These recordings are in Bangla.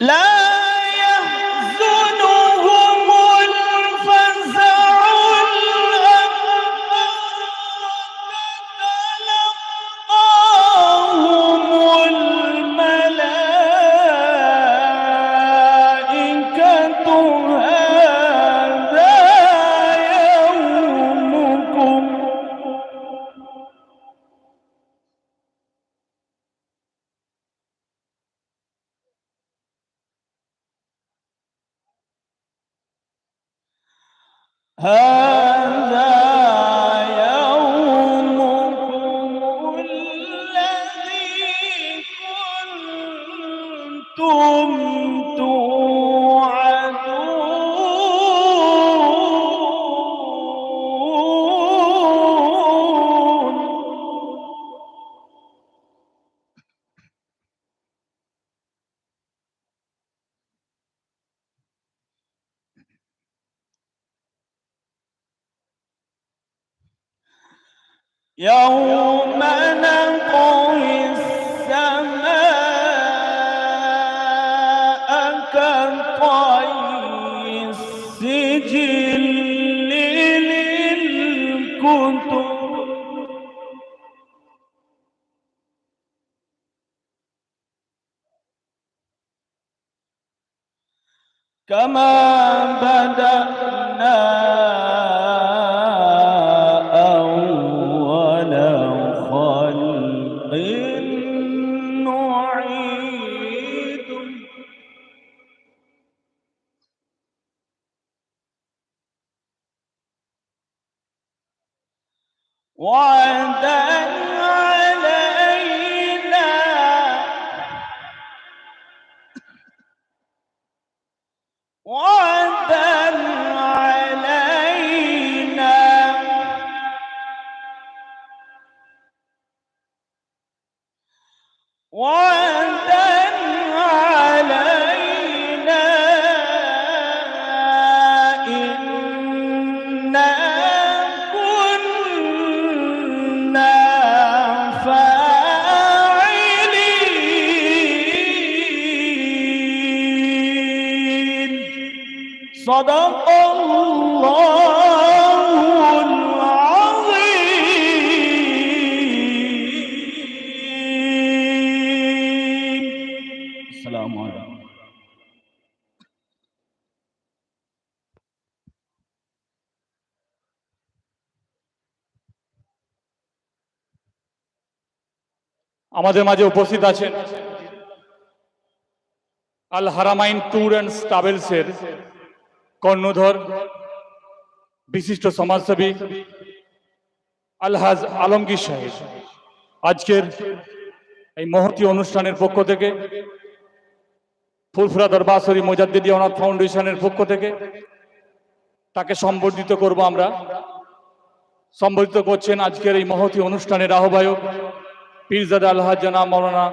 love. Ah! يوم السماء كطي السجل للكتب. كما بدأنا وعدا علينا وعدا صدق الله العظيم السلام عليكم আমাদের মাঝে উপস্থিত আছেন আল হারামাইন ট্যুর অ্যান্ড ট্রাভেলসের কর্ণধর, বিশিষ্ট সমাজসেবী আলহাজ আলমগীর সাহেব। আজকের এই মহতি অনুষ্ঠানের পক্ষ থেকে ফুলফুরা দরবাসরি মোজাদ্দিদি অনাথ ফাউন্ডেশনের পক্ষ থেকে, তাকে সম্বর্ধিত করব আমরা। সম্বর্ধিত করছেন আজকের এই মহতি অনুষ্ঠানের আহ্বায়ক পীরজাদা আল্লাহ জানা মৌলানা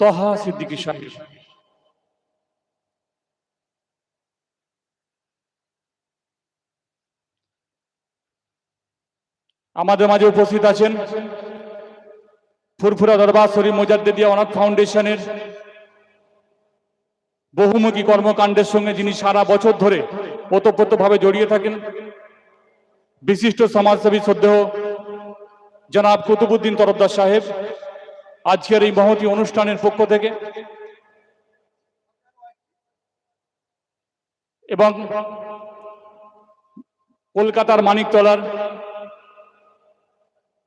তহা সিদ্দিকী সাহেব। আমাদের মাঝে উপস্থিত আছেন ফুরফুরা দরবার শরীফ মোজাদ্দেদিয়া অনাথ ফাউন্ডেশনের বহুমুখী কর্মকাণ্ডের সঙ্গে যিনি সারা বছর ধরে ওতপ্রোতভাবে জড়িয়ে থাকেন, বিশিষ্ট সমাজসেবী শ্রদ্ধেয় জনাব কুতুবুদ্দিন তরফদার সাহেব, আজকের এই মহতি অনুষ্ঠানের পক্ষ থেকে। এবং কলকাতার মানিকতলার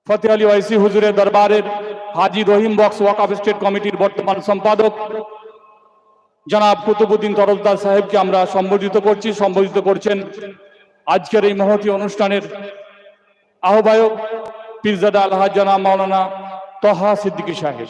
ফতে আলী ওয়াইসি হুজুরের দরবারের হাজি রহিম বক্স ওয়াকাফ স্টেট কমিটির বর্তমান সম্পাদক জনাব কুতুবুদ্দিন তরফদার সাহেবকে আমরা সম্বোধিত করছি। সম্বোধিত করছেন আজকের এই মহতি অনুষ্ঠানের আহ্বায়ক পিরজাদা আলহাজ জনাব মাওলানা তহা সিদ্দিকী সাহেব।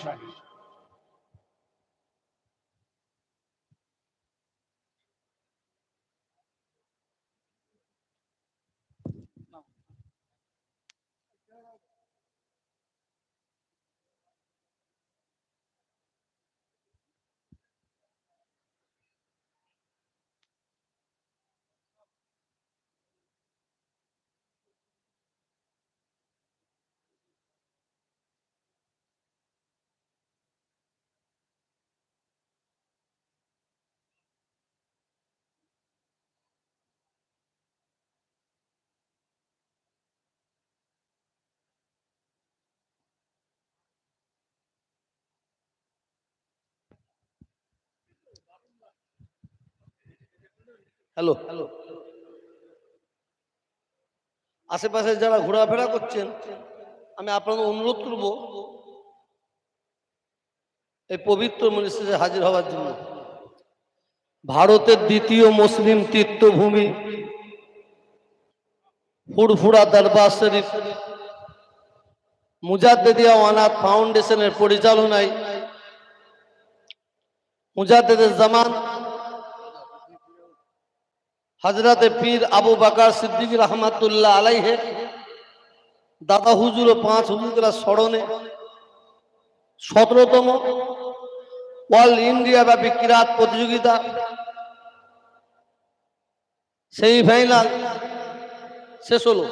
হ্যালো। হ্যালো আশেপাশে যারা ঘোরাফেরা করছেন, আমি আপনাদের অনুরোধ করব এই পবিত্র মনীষে হাজির হওয়ার জন্য। ভারতের দ্বিতীয় মুসলিম তীর্থভূমি ফুরফুরা দরবার শরীফ, মুজাদ্দেদিয়া অনাথ ফাউন্ডেশনের পরিচালনায় মুজাদ্দেদের জামান হজরতে পীর আবু বাকার সিদ্দিক রহমাতুল্লাহ আলাইহে, দাদা হুজুর ও পাঁচ হুজুরা স্মরণে সতেরোতম অল ইন্ডিয়া ব্যাপী কিরাত প্রতিযোগিতা, সেমিফাইনাল শেষ হলো।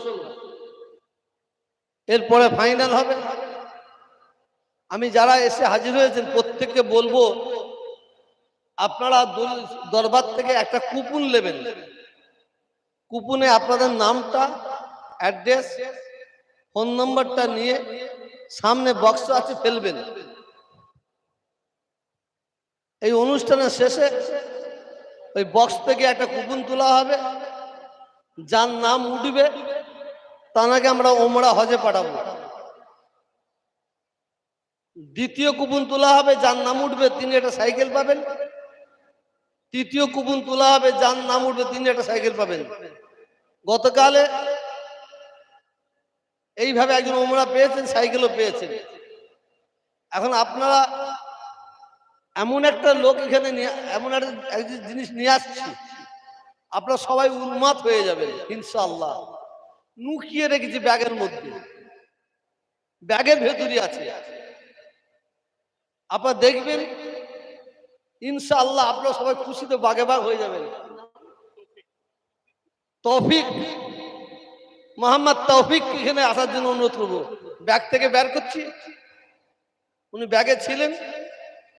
এরপরে ফাইনাল হবে। আমি যারা এসে হাজির হয়েছেন, প্রত্যেককে বলব, আপনারা দরবার থেকে একটা কুপন নেবেন। কুপনে আপনাদের নামটা, অ্যাড্রেস, ফোন নম্বরটা নিয়ে সামনে বক্স আছে, ফেলবেন। এই অনুষ্ঠানের শেষে ওই বক্স থেকে একটা কুপন তোলা হবে, যার নাম উঠবে তানাকে আমরা ওমরা হজে পাঠাবো। দ্বিতীয় কুপন তোলা হবে, যার নাম উঠবে, তিনি একটা সাইকেল পাবেন। তৃতীয় কুপন তোলা হবে, যার নাম উঠবে, তিনি একটা সাইকেল পাবেন। গতকালে এইভাবে একজন ওমরা পেয়েছেন, সাইকেলও পেয়েছেন। এখন আপনারা এমন একটা লোক এখানে এমন একটা জিনিস নিয়ে আসছি, আপনারা সবাই উন্মাদ হয়ে যাবেন, ইনশাআল্লাহ। লুকিয়ে রেখেছি ব্যাগের মধ্যে। ব্যাগের ভেতরই আছে। আপনারা দেখবেন ইনশাআল্লাহ আপনার সবাই খুশিতে বাঘে বাঘ হয়ে যাবেন। তফিক। মোহাম্মদ তফিক এখানে আসার জন্য অনুরোধ করব। ব্যাগ থেকে বের করছি। উনি ব্যাগে ছিলেন।